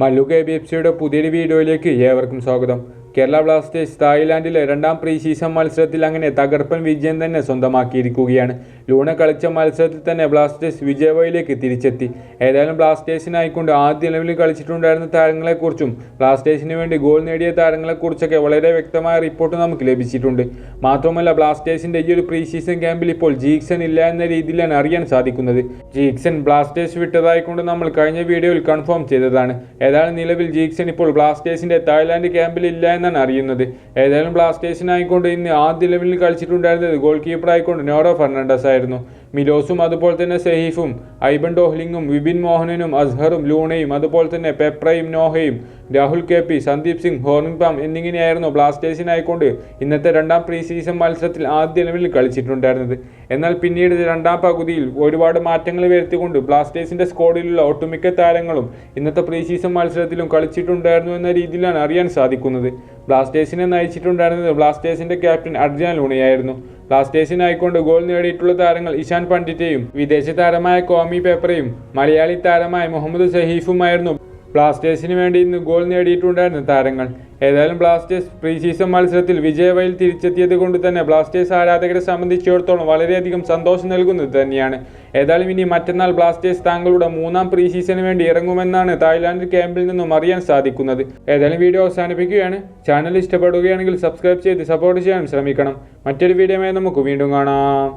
Mallu K B F സിയുടെ പുതിയൊരു വീഡിയോയിലേക്ക് ഏവർക്കും സ്വാഗതം. കേരള ബ്ലാസ്റ്റേഴ്സ് തായ്ലാൻഡിലെ രണ്ടാം പ്രീ സീസൺ മത്സരത്തിൽ അങ്ങനെ തകർപ്പൻ വിജയം തന്നെ സ്വന്തമാക്കിയിരിക്കുകയാണ്. ലൂണ കളിച്ച മത്സരത്തിൽ തന്നെ ബ്ലാസ്റ്റേഴ്സ് വിജയവയിലേക്ക് തിരിച്ചെത്തി. ഏതായാലും ബ്ലാസ്റ്റേഴ്സിനായിക്കൊണ്ട് ആദ്യ ലെവലിൽ കളിച്ചിട്ടുണ്ടായിരുന്ന താരങ്ങളെക്കുറിച്ചും ബ്ലാസ്റ്റേഴ്സിന് വേണ്ടി ഗോൾ നേടിയ താരങ്ങളെക്കുറിച്ചൊക്കെ വളരെ വ്യക്തമായ റിപ്പോർട്ട് നമുക്ക് ലഭിച്ചിട്ടുണ്ട്. മാത്രമല്ല ബ്ലാസ്റ്റേഴ്സിന്റെ ഈ ഒരു പ്രീ സീസൺ ക്യാമ്പിൽ ഇപ്പോൾ ജീക്സൺ ഇല്ല എന്ന രീതിയിലാണ് അറിയാൻ സാധിക്കുന്നത്. ജീക്സൺ ബ്ലാസ്റ്റേഴ്സ് വിട്ടതായിക്കൊണ്ട് നമ്മൾ കഴിഞ്ഞ വീഡിയോയിൽ കൺഫേം ചെയ്തതാണ്. ഏതായാലും നിലവിൽ ജീക്സൺ ഇപ്പോൾ ബ്ലാസ്റ്റേഴ്സിന്റെ തായ്ലാന്റ് ക്യാമ്പിൽ ഇല്ല എന്നാണ് അറിയുന്നത്. ഏതായാലും ബ്ലാസ്റ്റേഴ്സിനായിക്കൊണ്ട് ഇന്ന് ആദ്യ ലെവലിൽ കളിച്ചിട്ടുണ്ടായിരുന്നത് ഗോൾ കീപ്പർ ആയിക്കൊണ്ട് നോറോ ഫെർണാണ്ടസ് ആയിരുന്നു. മിലോസും അതുപോലെ തന്നെ സെഹീഫും ഐബൻ ഡോഹ്ലിങ്ങും വിപിൻ മോഹനനും അസ്ഹറും ലൂണയും അതുപോലെ തന്നെ പെപ്രയും നോഹയും രാഹുൽ കെ പി സന്ദീപ് സിംഗ് ഹോർണിംഗ്പാം എന്നിങ്ങനെയായിരുന്നു ബ്ലാസ്റ്റേഴ്സിനായിക്കൊണ്ട് ഇന്നത്തെ രണ്ടാം പ്രീ സീസൺ മത്സരത്തിൽ ആദ്യ ലെവലിൽ കളിച്ചിട്ടുണ്ടായിരുന്നത്. എന്നാൽ പിന്നീട് രണ്ടാം പകുതിയിൽ ഒരുപാട് മാറ്റങ്ങൾ വരുത്തിക്കൊണ്ട് ബ്ലാസ്റ്റേഴ്സിന്റെ സ്ക്വാഡിലുള്ള ഒട്ടുമിക്ക താരങ്ങളും ഇന്നത്തെ പ്രീ സീസൺ മത്സരത്തിലും കളിച്ചിട്ടുണ്ടായിരുന്നു എന്ന രീതിയിലാണ് അറിയാൻ സാധിക്കുന്നത്. ബ്ലാസ്റ്റേഴ്സിനെ നയിച്ചിട്ടുണ്ടായിരുന്നത് ബ്ലാസ്റ്റേഴ്സിന്റെ ക്യാപ്റ്റൻ അർജാൻ ലൂണയായിരുന്നു. ബ്ലാസ്റ്റേഴ്സിനായിക്കൊണ്ട് ഗോൾ നേടിയിട്ടുള്ള താരങ്ങൾ ഇഷാൻ പണ്ഡിറ്റയും വിദേശ താരമായ കോമി പേപ്പറയും മലയാളി താരമായ മുഹമ്മദ് സഹീഫുമായിരുന്നു. ബ്ലാസ്റ്റേഴ്സിന് വേണ്ടി ഇന്ന് ഗോൾ നേടിയിട്ടുണ്ടായിരുന്നു താരങ്ങൾ. ഏതായാലും ബ്ലാസ്റ്റേഴ്സ് പ്രീ സീസൺ മത്സരത്തിൽ വിജയവയിൽ തിരിച്ചെത്തിയത് കൊണ്ട് തന്നെ ബ്ലാസ്റ്റേഴ്സ് ആരാധകരെ സംബന്ധിച്ചിടത്തോളം വളരെയധികം സന്തോഷം നൽകുന്നത് തന്നെയാണ്. ഏതായാലും ഇനി മറ്റന്നാൾ ബ്ലാസ്റ്റേഴ്സ് താങ്കളുടെ മൂന്നാം പ്രീ സീസണിന് വേണ്ടി ഇറങ്ങുമെന്നാണ് തായ്ലാൻഡ് ക്യാമ്പിൽ നിന്നും അറിയാൻ സാധിക്കുന്നത്. ഏതായാലും വീഡിയോ അവസാനിപ്പിക്കുകയാണ്. ചാനൽ ഇഷ്ടപ്പെടുകയാണെങ്കിൽ സബ്സ്ക്രൈബ് ചെയ്ത് സപ്പോർട്ട് ചെയ്യാൻ ശ്രമിക്കണം. മറ്റൊരു വീഡിയോയുമായി നമുക്ക് വീണ്ടും കാണാം.